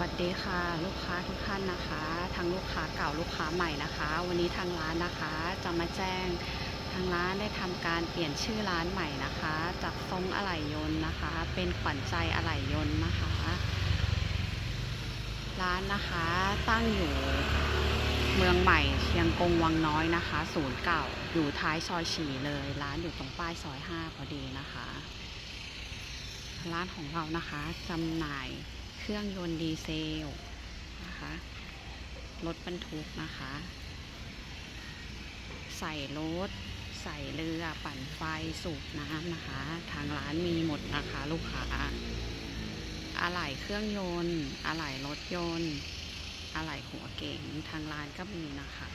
วัสดีค่ะ ลูกค้าทุกท่านนะคะ ทั้งลูกค้าเก่าลูกค้าใหม่นะคะ วันนี้ทางร้านนะคะจะมาแจ้งทางร้านได้ทำการเปลี่ยนชื่อร้านใหม่นะคะ จากทรงอะไหล่ยนต์นะคะ เป็นขวัญใจอะไหล่ยนต์นะคะ ร้านนะคะตั้งอยู่เมืองใหม่เชียงกงวังน้อยนะคะ ศูนย์เก่าอยู่ท้ายซอยฉีเลย ร้านอยู่ตรงป้ายซอยห้าพอดีนะคะ ร้านของเรานะคะจำหน่าย เครื่องยนต์ดีเซลนะคะรถบรรทุกนะคะ ใส่รถ ใส่เรือปั่นไฟสูบน้ำนะคะ ทางร้านมีหมดนะคะลูกค้าอะไหล่เครื่องยนต์อะไหล่รถยนต์อะไหล่หัวเก๋งทางร้านก็มีนะคะ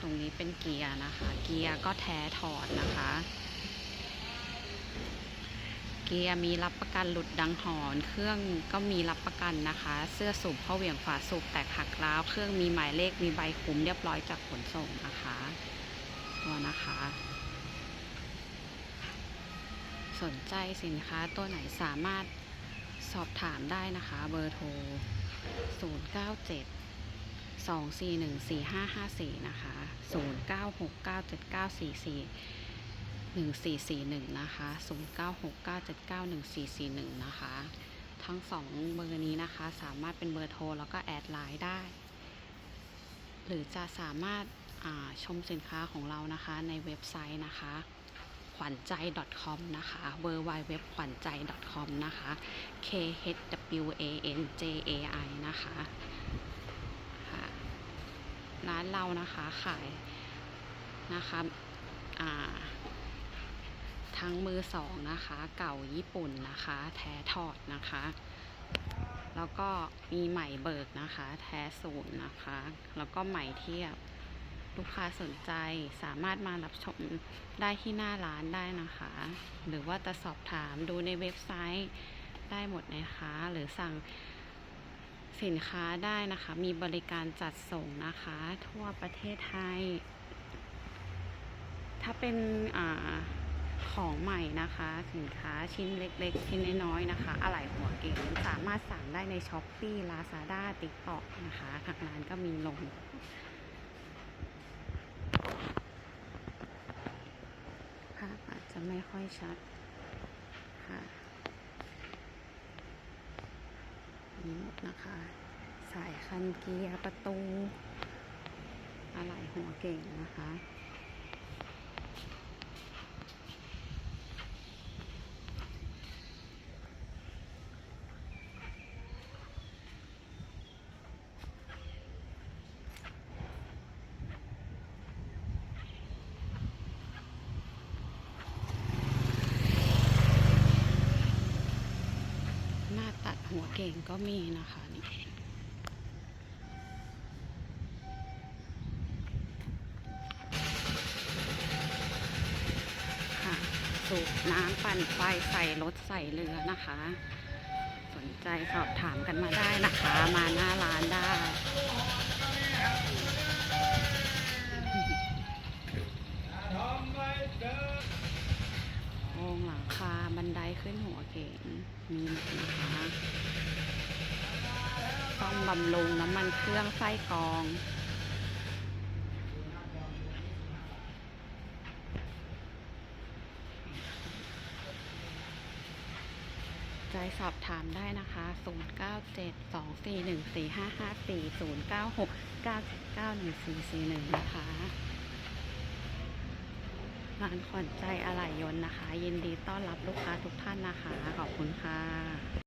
ตรงนี้เป็นเกียร์นะคะ เกียร์ก็แท้ถอดนะคะ เกียร์มีรับประกันหลุดดังหอน เครื่องก็มีรับประกันนะคะ เสื้อสูบเข้าเหวี่ยงฝาสูบแตกหักร้าว เครื่องมีหมายเลขมีใบคุ้มเรียบร้อยจากขนส่งนะคะ ตัวนะคะ สนใจสินค้าตัวไหนสามารถสอบถามได้นะคะ เบอร์โทร 097 2414554 นะคะ 09697944 1441 นะคะ 0969791441 นะคะ ทั้งสองเบอร์นี้นะคะ สามารถเป็นเบอร์โทร แล้วก็แอดไลน์ได้ หรือจะสามารถาชมสินค้าของเรานะคะในเว็บไซต์นะคะขวัญใจ .com นะคะ w w w ขวัญใจ .com นะคะ k h w a n j a i นะคะค่ะร้านเรานะคะขายนะคะอ่า ทั้งมือสองนะคะ เก่าญี่ปุ่นนะคะ แท้ถอดนะคะ แล้วก็มีใหม่เบิกนะคะ แท้ศูนย์นะคะ แล้วก็ใหม่เทียบลูกค้าสนใจสามารถมารับชมได้ที่หน้าร้านได้นะคะ หรือว่าจะสอบถามดูในเว็บไซต์ได้หมดนะคะ หรือสั่งสินค้าได้นะคะ มีบริการจัดส่งนะคะ ทั่วประเทศไทย ถ้าเป็นอ่า ของใหม่นะคะ สินค้าชิ้นเล็ก ๆ ชิ้นน้อยๆนะคะ อะไหล่หัวเก๋งสามารถสั่งได้ในช้อปปี้ลาซาด้าติ๊กต็อกนะคะทางร้านก็มีลงภาพอาจจะไม่ค่อยชัดค่ะนี่หมดนะคะ สายคันเกียร์ประตู อะไหล่หัวเก่งนะคะ หัวเก่งก็มีนะคะนี่ค่ะสูบน้ำปั่นไฟใส่รถใส่เรือนะคะ สนใจสอบถามกันมาได้นะคะ มาหน้าร้านได้ ขึ้นหัวเก๋งมีหมดนะคะซ่อมบำรุงน้ำมันเครื่องไส้กรองใจสอบถามได้นะคะ 0972414554 096 9 9 1 4 4 1 นะคะ ร้านขวัญใจอะไหล่ยนต์นะคะ ยินดีต้อนรับลูกค้าทุกท่านนะคะ ขอบคุณค่ะ